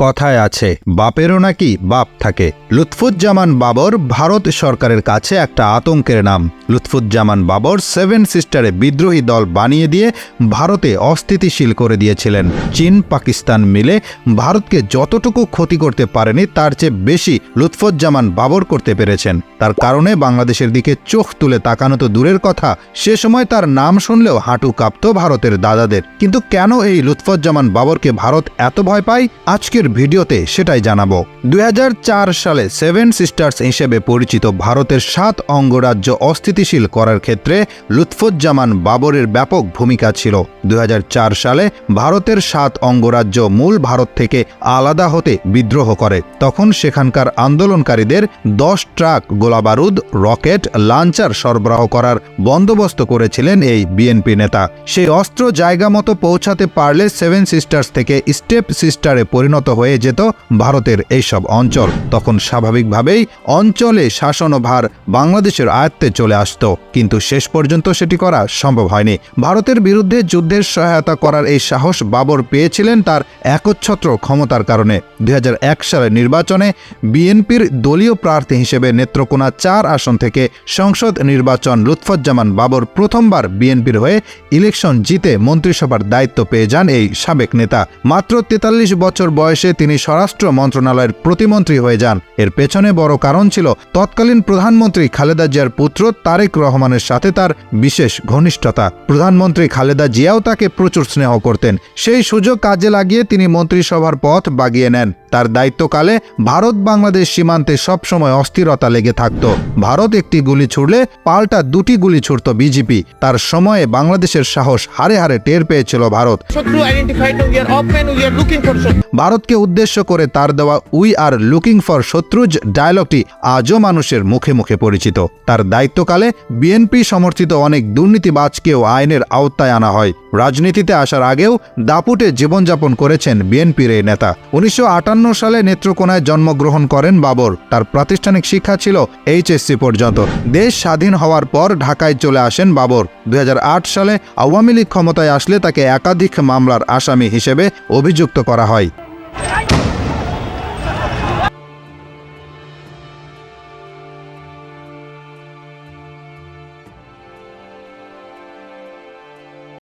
কথায় আছে বাপেরও নাকি বাপ থাকে। লুৎফুজ্জামান বাবর ভারত সরকারের কাছে একটা আতঙ্কের নাম। লুৎফুজ্জামান বাবর সেভেন সিস্টারে বিদ্রোহী দল বানিয়ে দিয়ে ভারতে অস্থিতিশীল করে দিয়েছিলেন। চীন পাকিস্তান মিলে ভারতকে যতটুকু ক্ষতি করতে পারেনি তার চেয়ে বেশি লুৎফুজ্জামান বাবর করতে পেরেছেন। তার কারণে বাংলাদেশের দিকে চোখ তুলে তাকানো তো দূরের কথা সে সময় তার নাম শুনলেও হাঁটু কাঁপত ভারতের দাদাদের। কিন্তু কেন এই লুৎফুজ্জামান বাবরকে ভারত এত ভয় পায়? আজকের ভিডিওতে সেটাই জানাব। দুই হাজার চার সালে সেভেন সিস্টার্স হিসেবে পরিচিত ভারতের সাত অঙ্গরাজ্য অস্থিতিশীল করার ক্ষেত্রে লুৎফুজ্জামান বাবরের ব্যাপক ভূমিকা ছিল। দু হাজার চার সালে ভারতের সাত অঙ্গরাজ্য মূল ভারত থেকে আলাদা হতে বিদ্রোহ করে। তখন সেখানকার আন্দোলনকারীদের দশ ট্রাক, গোলাবারুদ, রকেট, লাঞ্চার সরবরাহ করার বন্দোবস্ত করেছিলেন এই বিএনপি নেতা। সেই অস্ত্র জায়গা মতো পৌঁছাতে পারলে সেভেন সিস্টার্স থেকে স্টেপ সিস্টারে পরিণত হয়ে যেত ভারতের এইসব অঞ্চল। তখন স্বাভাবিকভাবেই অঞ্চলে শাসনভার বাংলাদেশের আয়ত্তে চলে আসত। কিন্তু শেষ পর্যন্ত সেটি করা সম্ভব হয়নি। ভারতের বিরুদ্ধে যুদ্ধের সহায়তা করার এই সাহস বাবর পেয়েছিলেন তার একচ্ছত্র ক্ষমতার কারণে। দুই হাজার এক সালের নির্বাচনে বিএনপির দলীয় প্রার্থী হিসেবে নেত্রকোনা চার আসন থেকে সংসদ নির্বাচন লুৎফুজ্জামান বাবর প্রথমবার বিএনপির হয়ে ইলেকশন জিতে মন্ত্রিসভার দায়িত্ব পেয়ে যান। এই সাবেক নেতা। মাত্র তেতাল্লিশ বছর বয়সে তিনি স্বরাষ্ট্র মন্ত্রণালয়ের প্রতিমন্ত্রী হয়ে যান। এর পেছনে বড় কারণ ছিল তৎকালীন প্রধানমন্ত্রী খালেদা জিয়ার পুত্র তারেক রহমানের সাথে তার বিশেষ ঘনিষ্ঠতা। প্রধানমন্ত্রী খালেদা জিয়াও তাকে প্রচুর স্নেহ করতেন। সেই সুযোগ কাজে লাগিয়ে তিনি মন্ত্রিসভার পথ বাগিয়ে নেন। তার দায়িত্বকালে ভারত বাংলাদেশ সীমান্তে সবসময় অস্থিরতা লেগে থাকত। ভারত একটি গুলি ছুড়লে পাল্টা দুটি গুলি ছুড়ত বিজেপি। তার সময়ে বাংলাদেশের সাহস হারে হারে টের পেয়েছিল ভারত। ভারতকে উদ্দেশ্য করে তার দেওয়া উই আর লুকিং ফর শত্রুজ ডায়লগটি আজও মানুষের মুখে মুখে পরিচিত। তার দায়িত্বকালে বিএনপি সমর্থিত অনেক দুর্নীতিবাজকেও আইনের আওতায় আনা হয়। রাজনীতিতে আসার আগেও দাপুটে জীবনযাপন করেছেন বিএনপির এই নেতা। উনিশশো আটান্ন সালে নেত্রকোনায় জন্মগ্রহণ করেন বাবর। তার প্রাতিষ্ঠানিক শিক্ষা ছিল এইচএসসি পর্যন্ত। দেশ স্বাধীন হওয়ার পর ঢাকায় চলে আসেন বাবর। দু হাজার আট সালে আওয়ামী লীগ ক্ষমতায় আসলে তাকে একাধিক মামলার আসামি হিসেবে অভিযুক্ত করা হয়।